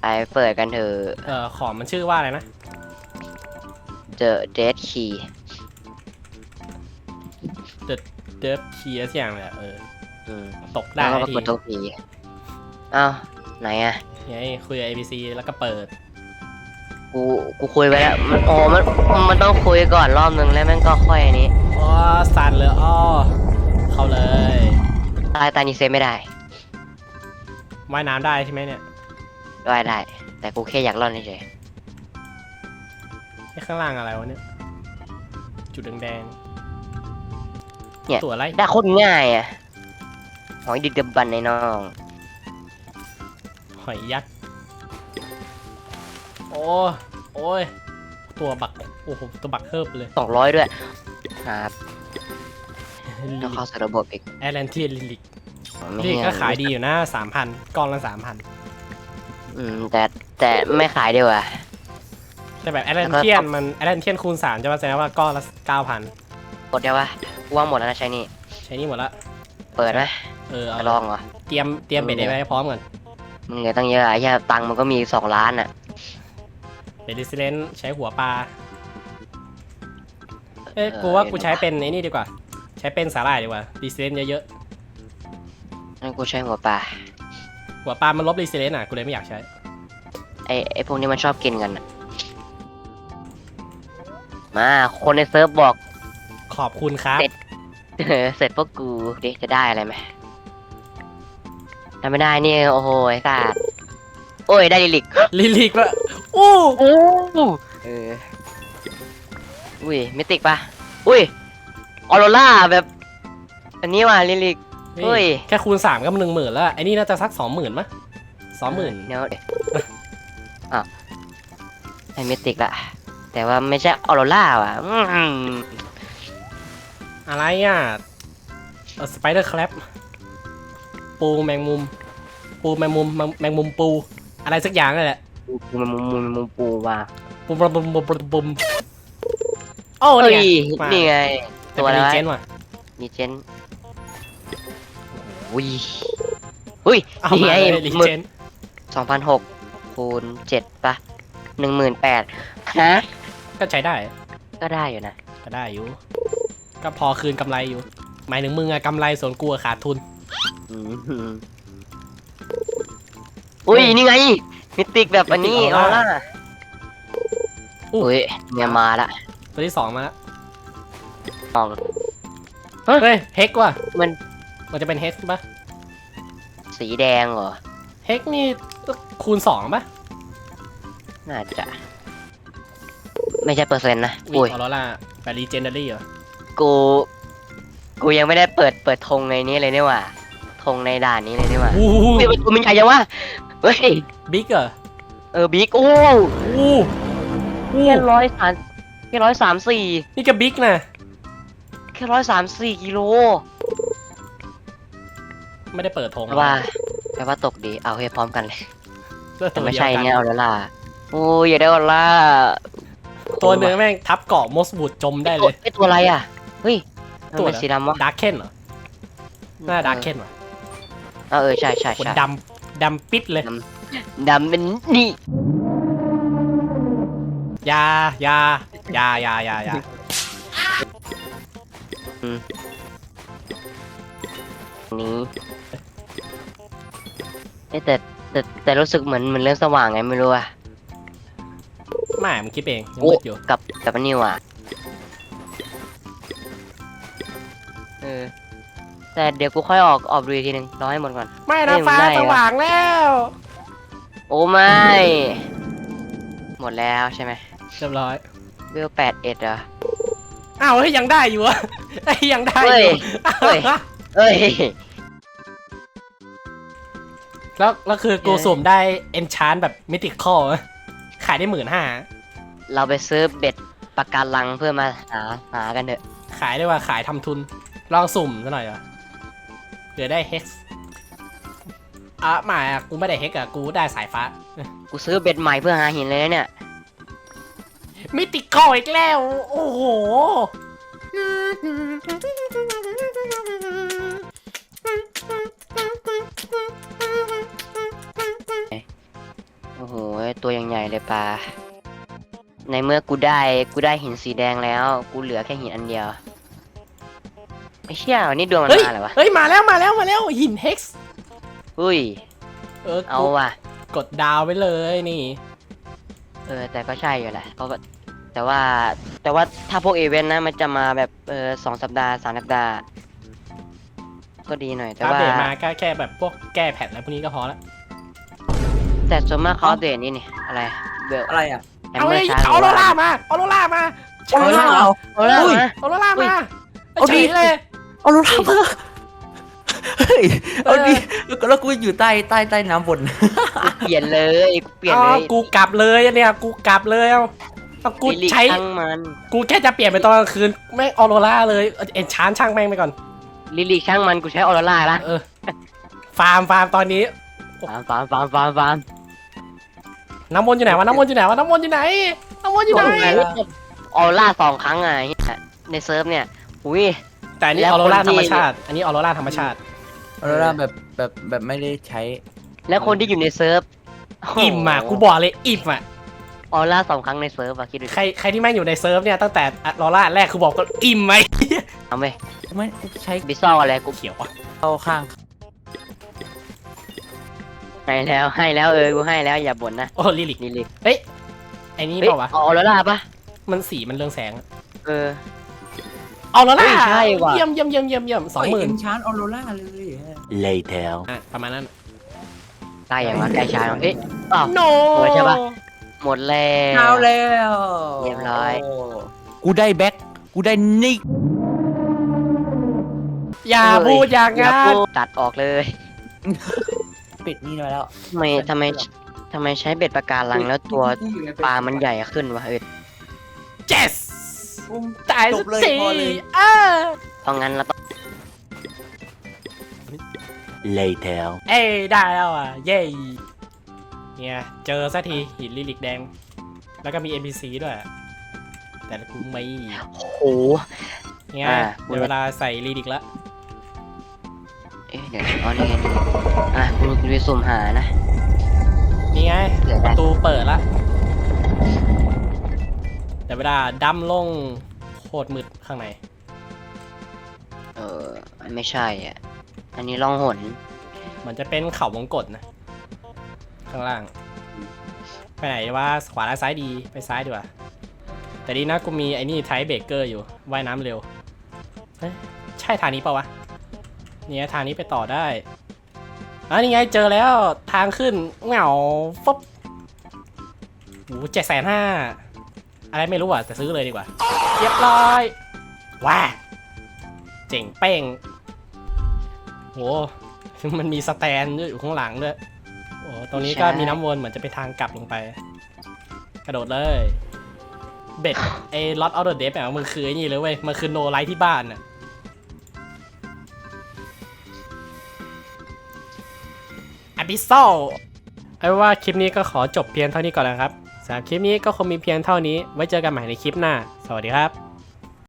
ไปเปิดกันเถอะ เออของมันชื่อว่าอะไรนะ The Dead Key เดฟคีย์อย่างเลยอะเออ อืมตกได้แล้วก็ทีเปิดทุกผีอ้าวไหนอะไงคุยกับ ABC แล้วก็เปิด กูกูคุยไปแล้วมันโอ้มันมันต้องคุยก่อนรอบนึงแล้วแม่งก็ค่อยอันนี้อ๋อสั่นเลยอ้อเข้าเลย ตายตายนี่เซฟไม่ได้ ว่ายน้ำได้ใช่ไหมเนี่ยได้ได้ แต่กูแค่อยากรอดเฉยไอ้ข้างล่างอะไรวะเนี่ย จุดแดงๆเนี่ยๆตัวอะไรได้โคตรง่ายอะหอยดึกดำบันในน้อง หอยยักษ์ โอ้โอ้ย ตัวบัก โอ้โห ตัวบักเฮิบเลยสองร้อยด้วย ครับ ต้องเข้าใส่ระบบอีกแอรนเทียลิลิก ไม่ลิลิกใช่ก็ขายดีอยู่นะสามพันกล่องละสามพันอืมแต่แต่ไม่ขายดีกว่า แต่แบบแอรนเทียนมันแอรนเทียนคูณสามจะมาแสดงว่าก้อนละเก้าพันหมดได้ปะกูว่าหมดแล้วนะใช้นี่ ใช้นี่หมดละเปิดไหมเออเอาจะลองเหรอ เตรียมเตรียมเบ็ดไว้ให้พร้อมก่อนมึงเหลือตั้งเยอะอะไอ้เหี้ยตังค์มันก็มีสองล้านอะเบ็ดดิสเลนใช้หัวปลาเอ้ยกูว่ากูใช้เป็นไอ้นี่ดีกว่า ใช้เป็นสาหร่ายดีกว่าดิสเลนเยอะ นั่นกูใช้หัวปลาๆหัวปลามันลบดิสเลนอะกูเลยไม่อยากใช้ ไอไอพวกนี้มันชอบกินกันอะมาคนในเซิร์ฟบอก ขอบคุณครับ เสร็จเสร็จพวกกูดิจะได้อะไรไหมถ้าไม่ได้นี่โอ้โหไอ้สัตว์โอ้ยได้ลิลิกลิลิกละอู้โอ้เอออุ้ยมิติกปะอุ้ยออโรล่าแบบ อันนี้ว่ะลิลิก นี่เฮ้ย แค่คูณสามก็หนึ่งหมื่นแล้ว ไอ้นี่น่าจะสักสองหมื่นมั้ยสองหมื่นเดี๋ยวเดี๋ยวอะไอ้มิติกละ แต่ว่าไม่ใช่ออโรล่าว่ะอืมอะไรอะสไปเดอร์คลับปูแมงมุม ปูแมงมุมแมงแมงมุมปู อะไรสักอย่างนั่นแหละปูมันมุมมุมมุมปูว่ะปูปูปูปูปูปูโอ้เฮ้ยนี่ไงมานี่ไงแต่ตัวเป็นอะไรรีเจวะนว่ะมีเจน อุ้ยอุ้ยเอานี่มาไงเลยรีหมึเจกนสองพันหกคูณเจ็ดปะหนึ่งหมื่นแปดฮะ ก็ใช้ได้ ก็ได้อยู่นะ ก็ได้อยู่ ก็พอคืนกำไรอยู่ หมายถึงมึงอะกำไรส่วนกูอะขาดทุนอืมอุ้ย นี่ไง มิติกแบบอันนี้มิติกอเอาอร่าล่ะอู้อุ้ยเนี่ยมาละตัวที่สองมาแล้วลอง เฮ้ย เฮกว่ะมัน มันจะเป็นเฮกปะสีแดงเหรอ เฮกนี่คูณสองปะน่าจะ ไม่ใช่เปอร์เซ็นต์นะอุ้อุ้ยยออโรร่าแบบรีเจนเดอรี่เหรอ กู กูยังไม่ได้เปิดเปิดธงในนี้เลยนี่หว่าธงในด่านนี้เลยนี่หว่าอู้เฮ้ยมันมันใหญ่ยังวะเฮ้ย บิ๊กเหรอ เออ บิ๊ก โอ้อู้อู้แค่ร้อยสามแค่ร้อยสามสี่นี่ก็บิ๊กนะแค่ร้อยสามสี่กิโล ไม่ได้เปิดธงแปลว่าแปลว่าตกดีเอาให้พร้อมกันเลยเลือกแต่ตัวไม่เดียวใช่กันเนี่ยเอาแล้วล่ะโอ้ยอย่าได้เอาล่ะตัวเนื้อแม่งทับเกาะมอสบูดจมได้เลยไอตัวอะไรอะเฮ้ยทำตัวไมอะไรสีดำวะดาร์เคนเหรอหน้าดาร์เคนว่ะเออเออใช่ใช่ขนใช่ดำดำปิดเลยดำเป็นนี่อยาอยาอยาอยาอยาอยานี้เอ้ยแต่แต่แต่รู้สึกเหมือนเหมือนเรื่องสว่างไงไม่รู้อะไม่มึงคิดเองยังโอ้มืดอยู่ กับกับอันนิวอะเออแต่เดี๋ยวกูค่อยออกออกดูอีกทีหนึ่งรอให้หมดก่อน ไม่เอ้นะยฟ้ามันได้สวะว่างแล้ว โอ้ไม่ หมดแล้วใช่ไหมเรียบร้อย เวลแปดเอ็ดเหรอ อ้าวเฮ้ยยังได้อยู่อะเฮ้ยยังได้อเฮ้ยยู่เฮ้ย เอ้ย แล้วแล้วคือกูเย้สุ่มได้เอนชานแบบมิติคอลขายได้หมื่นห้าเราไปซื้อเบ็ดปากการังเพื่อมาหาหากันเถอะ ขายได้ว่าขายทำทุน ลองสุ่มซะหน่อยเหรอเดี๋ยวได้เฮกซ์อะไมากูไม่ได้เฮกอะกูได้สายฟ้า กูซื้อเบ็ดใหม่เพื่อหาหินเลยนะเนี่ย มิติคอลอีกแล้ว โอ้โหเโอ้โหตัวอย่างใหญ่เลยปลาในเมื่อกูได้กูได้หินสีแดงแล้ว กูเหลือแค่หินอันเดียวไอ้เชี่ยนี่ดวงมันเฮ้ยมาเหรอวะเฮ้ยมาแล้วมาแล้วมาแล้วหินเฮกซ์อุ้ย เออเอากูว่ะ กดดาวไว้เลยนี่ เออ แต่ก็ใช่อยู่แหละเพราะว่าแต่ว่าแต่ว่าถ้าพวกเอเวนต์นะมันจะมาแบบเออสองสัปดาห์สามสัปดาห์ ก็ดีหน่อยแต่อัปว่า เดตมาก็แค่แบบพวกแก้แพทอะไรพวกนี้ก็พอละ แต่ส่วนมากเขาอัปเดตนี่นี่อะไรเบลอะไรอะแอมเอาเบอเลยร์ชาร์เอาโรล่ามาเอาโรล่ามาเอาโรล่าเหรอเอาแล้วอุ้ย มาเอาโรล่าอุ้ยมาเอาดิ เฉยเลย เอารถถังมาเฮ้ยเอาดิแล้วแล้วกูอยู่ใต้ใต้ใต้น้ำบน เปลี่ยนเลยเปลี่ยนอ๋เลอยกูกลับเลยอันเนี่ยกูกลับเลยเอาเอากูลิลิใช้ช่างมันกูแค่จะเปลี่ยนไปตอนกลางคืนแม่งออโรล่าเลยเอ็นชานช่างแม่งไปก่อนลิลิช่างมันกูใช้ออโรร่าละเออฟาร์มฟาร์มตอนนี้ฟาร์มฟาร์มฟาร์มฟาร์มฟาร์ม น้ำมนต์อยู่ไหนวะน้ำมนต์อยู่ไหนวะน้ำมนต์อยู่ไหนน้ำมนต์อยู่ไหนไหนวะออโรร่าสองครั้งอะเหี้ยในเซิร์ฟเนี่ยอุ้ย แต่อันนี้แล้อวอโรราคนที่ธรรมชาติ อันนี้ออโรราธรรมชาติเอารถแบบแบบแบบไม่ได้ใช้ แล้วคนที่อยู่ในเซิร์ฟอิ่มอะกูบอกเลยอิ่มอะออโรร่าสองครั้งในเซิร์ฟอะคิดดูดิใครใครที่แม่งอยู่ในเซิร์ฟเนี่ยตั้งแต่ออโรราแรกคือบอกก็อิ่มไหมเอาไปไม่ใช้บิซองอะไรกูเขียวอะเข้าข้าง ให้แล้วให้แล้วเออกูให้แล้วอย่าบ่นนะโอ้ลิลิกลิลิเฮ้ยไอ้นี่เฮ้ยเปล่าวะ ออโรร่าปะมันสีมันเรืองแสง เออออโรราเฮ้ยใช่ว่ะ เยี่ยมเยี่ยมเยี่ยมเยี่ยมเยี่ยมสองหมื่นเอ็นชานออโรล่าเลย Later. อะประมาณนั้นใกล้อย่างว่าใกล้ช้าเอ๊ะ อ้าวโนหมดใช่ปะ หมดแล้ว เอาแล้วเรียบร้อย โกูได้แบ็คกูได้นิกอย่าเอ้ยพูดอย่างอย่านั้พูนดตัดออกเลย ปิดนี่มาแล้วทำไมทำไมทำไมใช้เบ็ดปะการังแล้วตัวปลามันใหญ่ขึ้นวะเออเจสตายจสับกเลยทีพอเลยเออเพราะงั้นเราต้อง Later. เอ้ยได้แล้วอะ เย้เนี่ยเจอสักทีหินลิลิกแดง แล้วก็มี NPC ด้วย แต่กูไม่โอ้โหเนี่ยอ่าเดี๋ยวเวลาใส่ลิลิกแล้วเอ๊ะเดี๋ยวอ๋อนี่ไงนี่ไง อะกูกูไปสุ่มหานะ นี่ไงเดี๋ยวปได้ระตูเปิดละเดี๋ยวเวลาดำลงโคตรมืดข้างในเออไม่ใช่อะ อันนี้ล่องหนมันจะเป็นเขาวงกตนะ ข้างล่าง ไปไหนว่าขวาและซ้ายดีไปซ้ายดีกว่าแต่ดีนะกูมีไอ้นี่ไทเบเกอร์อยู่ว่ายน้ำเร็วเฮ้ยใช่ทางนี้ปะวะเนี่ยทางนี้ไปต่อได้ อะนี่ไงเจอแล้วทางขึ้นเหงาฟบโอ้เจ็ดแสนห้าอะไรไม่รู้อะแต่ซื้อเลยดีกว่าเรียบร้อยว้าเจ๋งเป้งโหมันมีสแตนอยู่ข้างหลังด้วยโอ้ตรงนี้ก็มีน้ำวนเหมือนจะเป็นทางกลับลงไป กระโดดเลยเบ็ดไอ้ล็อตออเดอร์เดฟแบบมันคือไอ้นี่เลยเว้ยมันคือโนไลท์ที่บ้านน่ะ อ b ิโซเอาเป็นว่าคลิปนี้ก็ขอจบเพียงเท่านี้ก่อนนะครับสำหรับคลิปนี้ก็คงมีเพียงเท่านี้ ไว้เจอกันใหม่ในคลิปหน้า สวัสดีครับ